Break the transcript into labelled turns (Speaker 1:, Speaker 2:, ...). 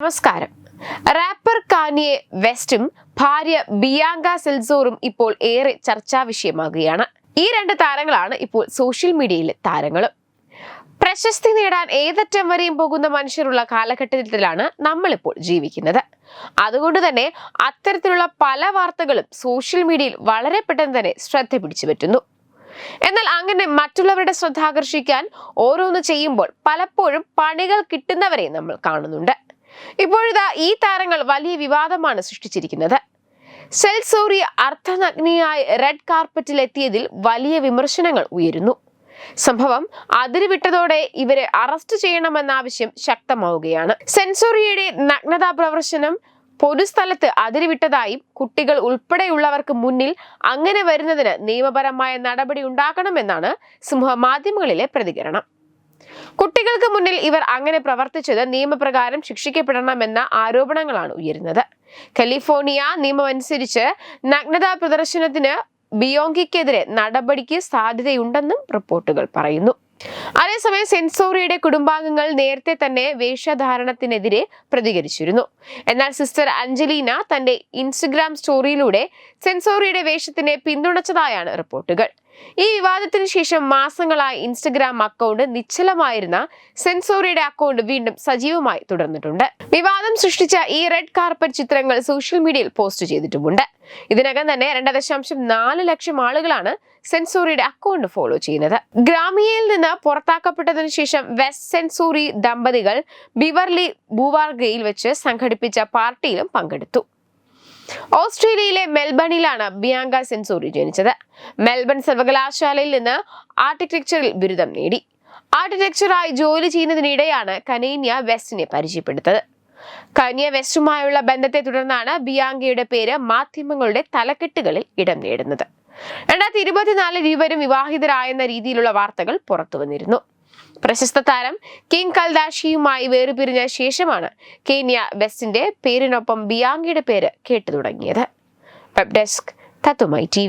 Speaker 1: നമസ്കാരം. റാപ്പർ കാനിയെ വെസ്റ്റും ഭാര്യ ബിയാങ്ക സെൽസോറും ഇപ്പോൾ ഏറെ ചർച്ചാ വിഷയമാകുകയാണ്. ഈ രണ്ട് താരങ്ങളാണ് ഇപ്പോൾ സോഷ്യൽ മീഡിയയിലെ താരങ്ങൾ പ്രശസ്തി നേടാൻ ഏതറ്റം വരെയും പോകുന്ന മനുഷ്യരുള്ള കാലഘട്ടത്തിലാണ് നമ്മളിപ്പോൾ ജീവിക്കുന്നത്. അതുകൊണ്ട് തന്നെ അത്തരത്തിലുള്ള പല വാർത്തകളും സോഷ്യൽ മീഡിയയിൽ വളരെ പെട്ടെന്ന് തന്നെ ശ്രദ്ധ പിടിച്ചു പറ്റുന്നു. എന്നാൽ അങ്ങനെ മറ്റുള്ളവരുടെ ശ്രദ്ധ ആകർഷിക്കാൻ ഓരോന്ന് ചെയ്യുമ്പോൾ പലപ്പോഴും പണികൾ കിട്ടുന്നവരെ നമ്മൾ കാണുന്നുണ്ട്. ഇപ്പോഴിതാ ഈ താരങ്ങൾ വലിയ വിവാദമാണ് സൃഷ്ടിച്ചിരിക്കുന്നത്. സെൽസോറി അർത്ഥനഗ്നിയായി റെഡ് കാർപ്പറ്റിൽ എത്തിയതിൽ വലിയ വിമർശനങ്ങൾ ഉയരുന്നു. സംഭവം അതിരുവിട്ടതോടെ ഇവരെ അറസ്റ്റ് ചെയ്യണമെന്ന ആവശ്യം ശക്തമാവുകയാണ്. സെൻസോറിയുടെ നഗ്നതാ പ്രദർശനം പൊതുസ്ഥലത്ത് അതിരുവിട്ടതായും കുട്ടികൾ ഉൾപ്പെടെയുള്ളവർക്ക് മുന്നിൽ അങ്ങനെ വരുന്നതിന് നിയമപരമായ നടപടി ഉണ്ടാക്കണമെന്നാണ് സമൂഹ മാധ്യമങ്ങളിലെ പ്രതികരണം. കുട്ടികൾക്ക് മുന്നിൽ ഇവർ അങ്ങനെ പ്രവർത്തിച്ചത് നിയമപ്രകാരം ശിക്ഷിക്കപ്പെടണമെന്ന ആരോപണങ്ങളാണ് ഉയരുന്നത്. കലിഫോർണിയ നിയമമനുസരിച്ച് നഗ്നതാ പ്രദർശനത്തിന് ബിയോങ്കിക്കെതിരെ നടപടിക്ക് സാധ്യതയുണ്ടെന്നും റിപ്പോർട്ടുകൾ പറയുന്നു. അതേസമയം സെൻസോറിയുടെ കുടുംബാംഗങ്ങൾ നേരത്തെ തന്നെ വേഷധാരണത്തിനെതിരെ പ്രതികരിച്ചിരുന്നു. എന്നാൽ സിസ്റ്റർ അഞ്ജലീന തന്റെ ഇൻസ്റ്റഗ്രാം സ്റ്റോറിയിലൂടെ സെൻസോറിയുടെ വേഷത്തിനെ പിന്തുണച്ചതായാണ് റിപ്പോർട്ടുകൾ. ഈ വിവാദത്തിന് ശേഷം മാസങ്ങളായി ഇൻസ്റ്റഗ്രാം അക്കൗണ്ട് നിശ്ചലമായിരുന്ന സെൻസോറിയുടെ അക്കൗണ്ട് വീണ്ടും സജീവമായി തുടർന്നിട്ടുണ്ട്. വിവാദം സൃഷ്ടിച്ച ഈ റെഡ് കാർപ്പറ്റ് ചിത്രങ്ങൾ സോഷ്യൽ മീഡിയയിൽ പോസ്റ്റ് ചെയ്തിട്ടുമുണ്ട്. ഇതിനകം തന്നെ രണ്ട് ദശാംശം നാല് ലക്ഷം ആളുകളാണ് സെൻസോറിയുടെ അക്കൗണ്ട് ഫോളോ ചെയ്യുന്നത്. ഗ്രാമിയയിൽ നിന്ന് പുറത്താക്കപ്പെട്ടതിനു ശേഷം വെസ്റ്റ് സെൻസോറി ദമ്പതികൾ ബിവർലി ബുവാർഗയിൽ വെച്ച് സംഘടിപ്പിച്ച പാർട്ടിയിലും പങ്കെടുത്തു. ഓസ്ട്രേലിയയിലെ മെൽബണിലാണ് ബിയാങ്ക സെൻസോറി ജനിച്ചത്. മെൽബൺ സർവകലാശാലയിൽ നിന്ന് ആർക്കിടെക്ചറിൽ ബിരുദം നേടി. ആർക്കിടെക്ചറായി ജോലി ചെയ്യുന്നതിനിടെയാണ് കനേനിയ വെസ്റ്റിനെ പരിചയപ്പെടുത്തത്. കനിയ വെസ്റ്റുമായുള്ള ബന്ധത്തെ തുടർന്നാണ് ബിയാങ്കയുടെ പേര് മാധ്യമങ്ങളുടെ തലക്കെട്ടുകളിൽ ഇടം നേടുന്നത്. രണ്ടായിരത്തി ഇരുപത്തിനാലിൽ ഇരുവരും വിവാഹിതരായെന്ന രീതിയിലുള്ള വാർത്തകൾ പുറത്തുവന്നിരുന്നു. പ്രശസ്ത താരം കിങ് കൽദാഷിയുമായി വേർപിരിഞ്ഞ ശേഷമാണ് കെനിയ വെസ്റ്റിന്റെ പേരിനൊപ്പം ബിയാങ്കയുടെ പേര് കേട്ടു തുടങ്ങിയത്. വെബ് ഡെസ്ക് തത്തുമൈ ടി